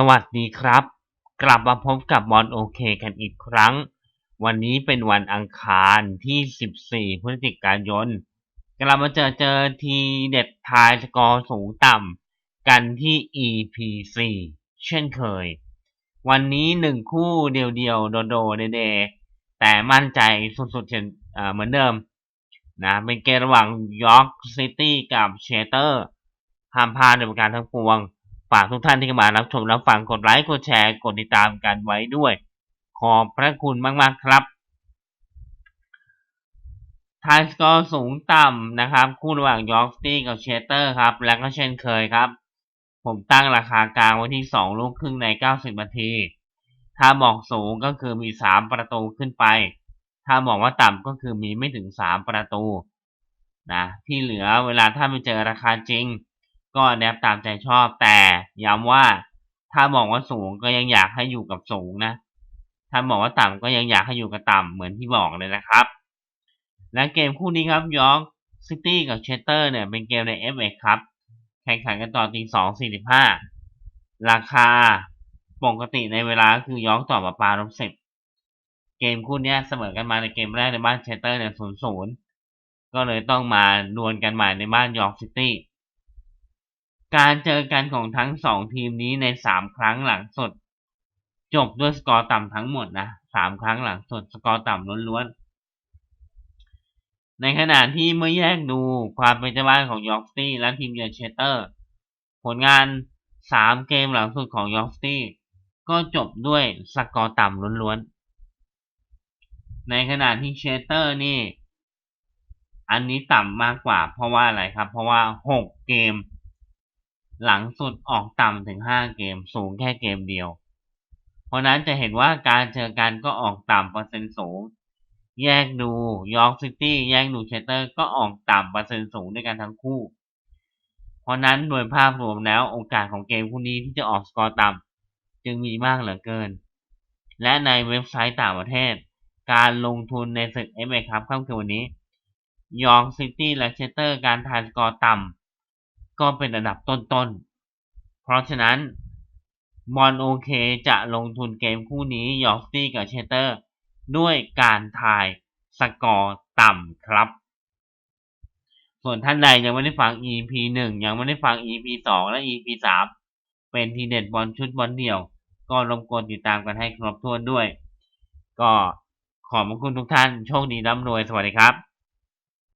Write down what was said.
สวัสดีครับ กลับมาพบกับบอลโอเคกันอีกครั้ง วันนี้เป็นวันอังคารที่ 14 พฤศจิกายนกลับมาเจอเจอทีเด็ดทายสกอร์สูงต่ำกันที่ EP 4เช่นเคย วันนี้หนึ่งคู่เดียวๆโดโดเดเดแต่มั่นใจสุดๆเช่นเอ่อเหมือนเดิมนะเป็นเกมระหว่างยอร์กซิตี้กับเชสเตอร์ห้ามพลาดในประการทั้งปวง ฝากทุกท่านที่เข้ามารับชมรับฟังกดไลค์กดแชร์กดติดตามกันไว้ด้วย ขอบพระคุณมาก ๆ ครับทายสกอร์สูงต่ำนะครับ คู่ระหว่างยอร์กซิตี้กับเชสเตอร์ครับ และก็เช่นเคยครับ ผมตั้งราคากลางไว้ที่ 2 ลูกครึ่งใน 90 นาที ถ้าบอกสูงก็คือมี 3 ประตูขึ้นไป ถ้าบอกว่าต่ำก็คือมีไม่ถึง 3 ประตูนะที่เหลือเวลาถ้าไปเจอราคาจริง ก็แนบตามใจชอบแต่ย้ำว่าถ้าบอกว่าสูงก็ยังอยากให้อยู่กับสูงนะ ถ้าบอกว่าต่ำก็ยังอยากให้อยู่กับต่ำเหมือนที่บอกเลยนะครับ และเกมคู่นี้ครับยอร์กซิตี้กับเชสเตอร์เนี่ยเป็นเกมใน FA ครับแข่งขันกันต่อตีสองสี่สิบห้าราคาปกติในเวลาคือยอร์กต่อมาปาลบสิบเกมคู่นี้เสมอกันมาในเกมแรกในบ้านเชสเตอร์เนี่ยศูนย์ศูนย์ก็เลยต้องมาดวลกันใหม่ในบ้านยอร์กซิตี้ การเจอกันของทั้งสองทีมนี้ในสามครั้งหลังสุด จบด้วยสกอร์ต่ำทั้งหมดนะสามครั้งหลังสุดสกอร์ต่ำล้วนๆ ในขณะที่เมื่อแยกดูความเป็นเจ้าบ้านของยอร์กตี้และทีมเยือนเชสเตอร์ ผลงานสามเกมหลังสุดของยอร์กตี้ก็จบด้วยสกอร์ต่ำล้วนๆ ในขณะที่เชสเตอร์นี่ อันนี้ต่ำมากกว่าเพราะว่าอะไรครับ เพราะว่าหกเกม หลังสุดออกต่ำถึงห้าเกม สูงแค่เกมเดียว เพราะนั้นจะเห็นว่าการเจอกันก็ออกต่ำเปอร์เซ็นต์สูง แยกดูยอร์กซิตี้แยกดูเชสเตอร์ก็ออกต่ำเปอร์เซ็นต์สูงด้วยกันทั้งคู่ เพราะนั้นโดยภาพรวมแล้วโอกาสของเกมคู่นี้ที่จะออกสกอร์ต่ำจึงมีมากเหลือเกิน และในเว็บไซต์ต่างประเทศ การลงทุนในศึก FA ครับค่ำคืนวันนี้ยอร์กซิตี้และเชสเตอร์การทายสกอร์ต่ำ ก็เป็นอันดับต้นๆ เพราะฉะนั้นบอลโอเคจะลงทุนเกมคู่นี้ยอร์กซิตี้กับเชสเตอร์ ด้วยการทายสกอร์ต่ำครับ ส่วนท่านใดยังไม่ได้ฟัง EP 1 ยังไม่ได้ฟัง EP 2 และ EP 3 เป็นทีเด็ดบอลชุดบอลเดี่ยว ก็รบกวนติดตามกันให้ครบถ้วนด้วย ก็ขอบคุณทุกท่านโชคดีร่ำรวยสวัสดีครับ